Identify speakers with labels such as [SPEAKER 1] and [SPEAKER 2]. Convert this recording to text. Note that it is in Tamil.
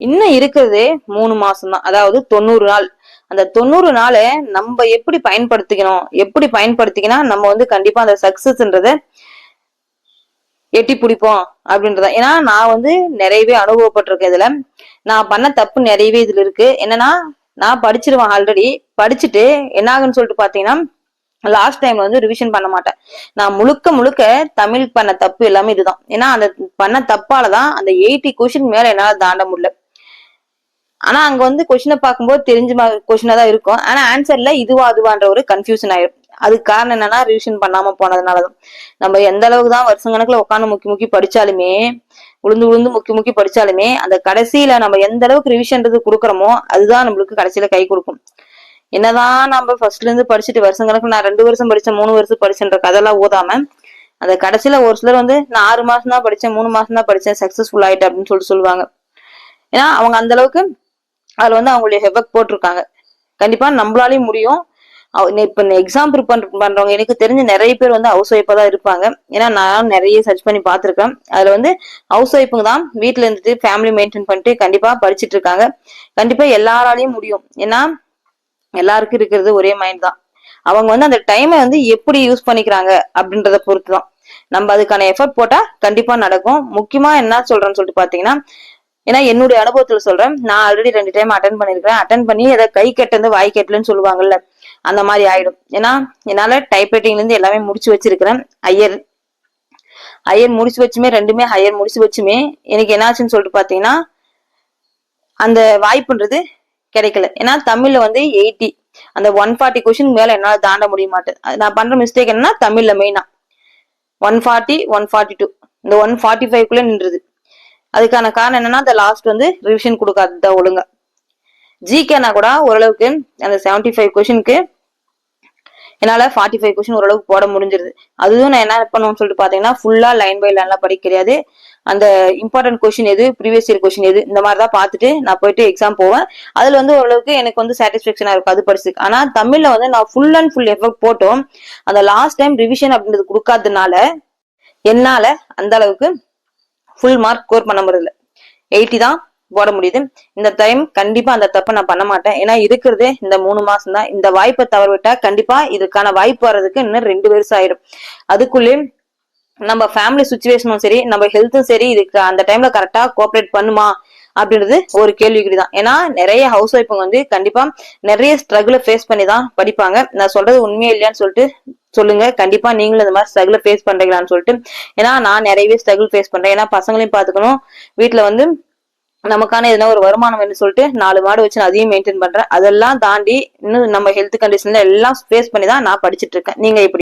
[SPEAKER 1] இன்னும் இருக்கிறது மூணு மாசம் தான் அதாவது தொண்ணூறு நாள். அந்த தொண்ணூறு நாளை நம்ம எப்படி பயன்படுத்திக்கணும்? எப்படி பயன்படுத்திக்கினா நம்ம வந்து கண்டிப்பா அந்த சக்சஸ்ன்றத எட்டி பிடிப்போம் அப்படின்றத. ஏன்னா நான் வந்து நிறையவே அனுபவப்பட்டிருக்கேன் இதுல. நான் பண்ண தப்பு நிறையவே இதுல இருக்கு. என்னன்னா நான் படிச்சிருவேன் ஆல்ரெடி படிச்சுட்டு என்ன ஆகுன்னு சொல்லிட்டு பாத்தீங்கன்னா லாஸ்ட் டைம்ல வந்து ரிவிஷன் பண்ண மாட்டேன். நான் முழுக்க முழுக்க தமிழ் பண்ண தப்பு எல்லாமே இதுதான். ஏன்னா அந்த பண்ண தப்பாலதான் அந்த எயிட்டி கொஷின் மேல என்னால தாண்ட முடியல. ஆனா அங்க வந்து கொஸ்டினை பார்க்கும்போது தெரிஞ்ச கொஷினா தான் இருக்கும். ஆனா ஆன்சர்ல இதுவா அதுவான்ற ஒரு கன்ஃபியூஷன் ஆயிரும். அதுக்கு காரணம் என்னன்னா ரிவிஷன் பண்ணாம போனதுனாலதான் நம்ம எந்த அளவுக்கு தான் வருஷம் கணக்குல உட்காந்து முக்கி முக்கி படிச்சாலுமே உளுந்து உளுந்து முக்கி முக்கி படிச்சாலுமே அந்த கடைசியில நம்ம எந்த அளவுக்கு ரிவிஷன்றது கொடுக்குறோமோ அதுதான் நம்மளுக்கு கடைசியில கை கொடுக்கும். என்னதான் நம்ம ஃபர்ஸ்ட்ல இருந்து படிச்சுட்டு வருஷம் கணக்கு நான் ரெண்டு வருஷம் படிச்சேன் மூணு வருஷம் படிச்சேன்ற கதெல்லாம் ஓதாம அந்த கடைசியில ஒரு சிலர் வந்து நான் ஆறு மாசம் தான் படிச்சேன் மூணு மாசம் தான் படிச்சேன் சக்சஸ்ஃபுல் ஆயிட்டு அப்படின்னு சொல்லிட்டு சொல்லுவாங்க. ஏன்னா அவங்க அந்த அளவுக்கு அதுல வந்து அவங்களுடைய ஹெவக் போட்டிருக்காங்க. கண்டிப்பா நம்மளாலையும் முடியும். அவ- இப்ப எக்ஸாம் ப்ரிப்பேர் பண்றவங்க எனக்கு தெரிஞ்ச நிறைய பேர் வந்து ஹவுஸ் ஒய்ஃபா தான் இருப்பாங்க. ஏன்னா நான் நிறைய சர்ச் பண்ணி பார்த்திருக்கேன். அதுல வந்து ஹவுஸ் ஒய்ஃபுங்க தான் வீட்டுல இருந்துட்டு ஃபேமிலி மெயின்டைன் பண்ணிட்டு கண்டிப்பா படிச்சிட்டு இருக்காங்க. கண்டிப்பா எல்லாராலையும் முடியும். ஏன்னா எல்லாருக்கும் இருக்கிறது ஒரே மைண்ட் தான். அவங்க வந்து அந்த டைமை வந்து எப்படி யூஸ் பண்ணிக்கிறாங்க அப்படின்றத பொறுத்து தான் நம்ம அதுக்கான எஃபர்ட் போட்டா கண்டிப்பா நடக்கும். முக்கியமா என்ன சொல்றேன்னு சொல்லிட்டு பாத்தீங்கன்னா ஏன்னா என்னுடைய அனுபவத்துல சொல்றேன் நான் ஆல்ரெடி ரெண்டு டைம் அட்டன் பண்ணிருக்கிறேன். அட்டன் பண்ணி அதை கை கெட்டது வாய் கெட்டலன்னு சொல்லுவாங்கல்ல அந்த மாதிரி ஆயிடும். ஏன்னா என்னால டைப்ரைட்டிங்ல இருந்து எல்லாமே முடிச்சு வச்சிருக்கிறேன். ஐயர் ஹையர் முடிச்சு வச்சுமே ரெண்டுமே ஹையர் முடிச்சு வச்சுமே எனக்கு என்னாச்சுன்னு சொல்லிட்டு பாத்தீங்கன்னா அந்த வாய்ப்புன்றது கிடைக்கல. ஏன்னா தமிழ்ல வந்து எயிட்டி அந்த ஒன் ஃபார்ட்டி கொஸ்டின் மேல என்னால தாண்ட முடிய மாட்டேன். நான் பண்ற மிஸ்டேக் என்னன்னா தமிழ்ல மெயினா one forty one forty two இந்த ஒன் ஃபார்ட்டி ஃபைவ்க்குள்ள நின்றுது. அதுக்கான காரணம் என்னன்னா அந்த லாஸ்ட் வந்து ரிவிஷன் கொடுக்காததான் ஒழுங்க. ஜிகேனா கூட ஓரளவுக்கு அந்த செவன்டி ஃபைவ் கொஷினுக்கு என்னால ஃபார்ட்டி ஃபைவ் கொஸ்டின் ஓரளவுக்கு போட முடிஞ்சிருது. அதுவும் நான் என்ன பண்ணுவோம்னு சொல்லிட்டு பாத்தீங்கன்னா ஃபுல்லா லைன் பை லைன்லாம் படிக்க கிடையாது அந்த இம்பார்ட்டன்ட் கொஸ்டின் எது ப்ரீவியஸ் இயர் கொஸ்டின் எது இந்த மாதிரி தான் பார்த்துட்டு நான் போயிட்டு எக்ஸாம் போவேன். அதுல வந்து ஓரளவுக்கு எனக்கு வந்து சாட்டிஸ்ஃபேக்ஷனா இருக்கும். அது படிச்சுக்கு ஆனா தமிழ்ல வந்து நான் ஃபுல் அண்ட் ஃபுல் எஃபர்ட் போட்டோம். அந்த லாஸ்ட் டைம் ரிவிஷன் அப்படின்றது கொடுக்காததுனால என்னால அந்த அளவுக்கு ஃபுல் மார்க் ஸ்கோர் பண்ண முடியல. எயிட்டி தான் போட முடியுது. இந்த டைம் கண்டிப்பா அந்த தப்பை நான் பண்ண மாட்டேன். ஏன்னா இருக்கிறதே இந்த மூணு மாசம் தான். இந்த வாய்ப்பை தவறவிட்டா கண்டிப்பா இதுக்கான வாய்ப்பு வர்றதுக்கு இன்னும் ரெண்டு வருஷம் ஆயிடும் அதுக்குள்ளே நம்ம ஃபேமிலி சுச்சுவேஷனும் சரி நம்ம ஹெல்த்தும் சரி இதுக்கு அந்த டைம்ல கரெக்டா கோஆப்ரேட் பண்ணுமா அப்படின்றது ஒரு கேள்விக்குறி தான். ஏன்னா நிறைய ஹவுஸ் ஒய்ஃபுங்க வந்து கண்டிப்பா நிறைய ஸ்ட்ரகிளை ஃபேஸ் பண்ணி தான் படிப்பாங்க. நான் சொல்றது உண்மையே இல்லையான்னு சொல்லிட்டு சொல்லுங்க. கண்டிப்பா நீங்களும் இந்த மாதிரி ஸ்ட்ரகிள் ஃபேஸ் பண்றீங்களான்னு சொல்லிட்டு. ஏன்னா நான் நிறையவே ஸ்ட்ரகிள் ஃபேஸ் பண்றேன். ஏன்னா பசங்களையும் பாத்துக்கணும் வீட்டுல வந்து நமக்கான எதனா ஒரு வருமானம் வேணும்னு சொல்லிட்டு நாலு மாடு வச்சு நான் அதையும் மெயின்டைன் பண்றேன். அதெல்லாம் தாண்டி இன்னும் நம்ம ஹெல்த் கண்டிஷன்ல எல்லாம் ஃபேஸ் பண்ணி தான் நான் படிச்சிட்டு இருக்கேன். நீங்க எப்படி